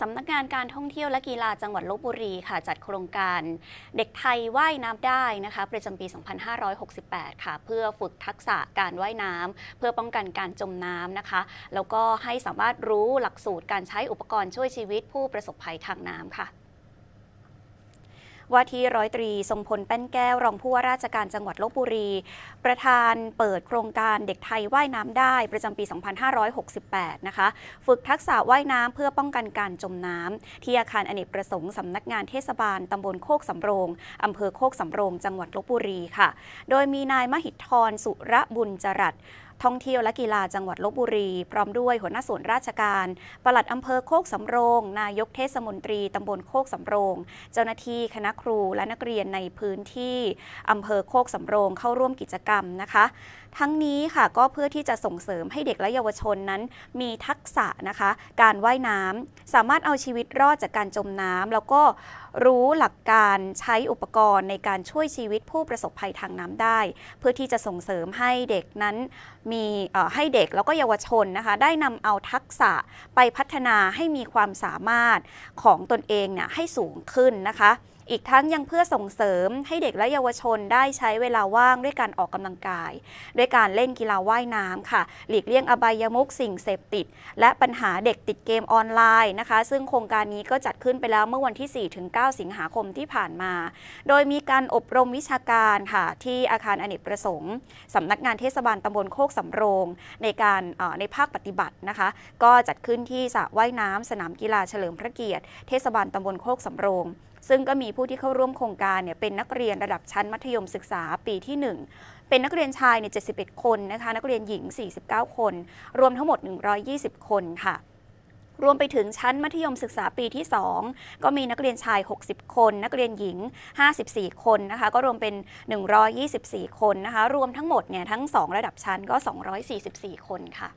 สำนักงานการท่องเที่ยวและกีฬาจังหวัดลบบุรีค่ะ จัดโครงการเด็กไทยว่ายน้ำได้นะคะ ประจำปี 2568 ค่ะ เพื่อฝึกทักษะการว่ายน้ำเพื่อป้องกันการจมน้ำนะคะ แล้วก็ให้สามารถรู้หลักสูตรการใช้อุปกรณ์ช่วยชีวิตผู้ประสบภัยทางน้ำค่ะ ว่าที่ร้อยตรีทรงพลแป้นแก้วรองผู้ว่าราชการจังหวัดลบบุรี ประธานเปิดโครงการเด็กไทยว่ายน้ำได้ประจำปี 2568 นะคะ ฝึกทักษะว่ายน้ำเพื่อป้องกันการจมน้ำที่อาคารอเนกประสงค์สำนักงานเทศบาลตำบลโคกสำโรงอำเภอโคกสำโรง จังหวัดลบบุรีค่ะ โดยมีนายมหิทธรสุระบุญจรัส ท่องเที่ยวและกีฬาจังหวัดลบบุรี พร้อมด้วยหัวหน้าส่วนราชการ ปลัดอำเภอโคกสำโรง นายกเทศมนตรีตำบลโคกสำโรง เจ้าหน้าที่คณะครูและนักเรียนในพื้นที่อำเภอโคกสำโรงเข้าร่วมกิจกรรมนะคะ ทั้งนี้ค่ะก็เพื่อที่จะส่งเสริมให้เด็กและเยาวชนนั้น มีทักษะนะคะ การว่ายน้ำสามารถเอาชีวิตรอดจากการจมน้ำแล้วก็รู้หลักการใช้อุปกรณ์ในการช่วยชีวิตผู้ประสบภัยทางน้ำได้ เพื่อที่จะส่งเสริมให้เด็กนั้นมีให้เด็กแล้วก็เยาวชนนะคะ ได้นำเอาทักษะไปพัฒนาให้มีความสามารถของตนเองเนี่ยให้สูงขึ้นนะคะ อีกทั้งยังเพื่อส่งเสริมให้เด็กและเยาวชนได้ใช้เวลาว่างด้วยการออกกำลังกาย ด้วยการเล่นกีฬาว่ายน้ำค่ะ หลีกเลี่ยงอบายมุขสิ่งเสพติด และปัญหาเด็กติดเกมออนไลน์นะคะ ซึ่งโครงการนี้ก็จัดขึ้นไปแล้วเมื่อวันที่ 4-9 สิงหาคมที่ผ่านมา โดยมีการอบรมวิชาการค่ะที่อาคารอเนกประสงค์สำนักงานเทศบาลตำบลโคกสำโรง ในการในภาคปฏิบัตินะคะ ก็จัดขึ้นที่สระว่ายน้ำสนามกีฬาเฉลิมพระเกียรติ เทศบาลตำบลโคกสำโรง ซึ่งก็มีผู้ที่เข้าร่วมโครงการเนี่ยเป็นนักเรียนระดับชั้นมัธยมศึกษาปีที่ 1 เป็นนักเรียนชายเนี่ย71 คนนะคะนักเรียนหญิง 49 คน รวมทั้งหมด 120 คนค่ะรวมไปถึงชั้นมัธยมศึกษาปีที่ 2 ก็มีนักเรียนชาย 60 คน นักเรียนหญิง 54 คนนะคะก็รวมเป็น 124 คนนะคะรวมทั้งหมดเนี่ยทั้ง 2 ระดับชั้นก็ 244 คนค่ะ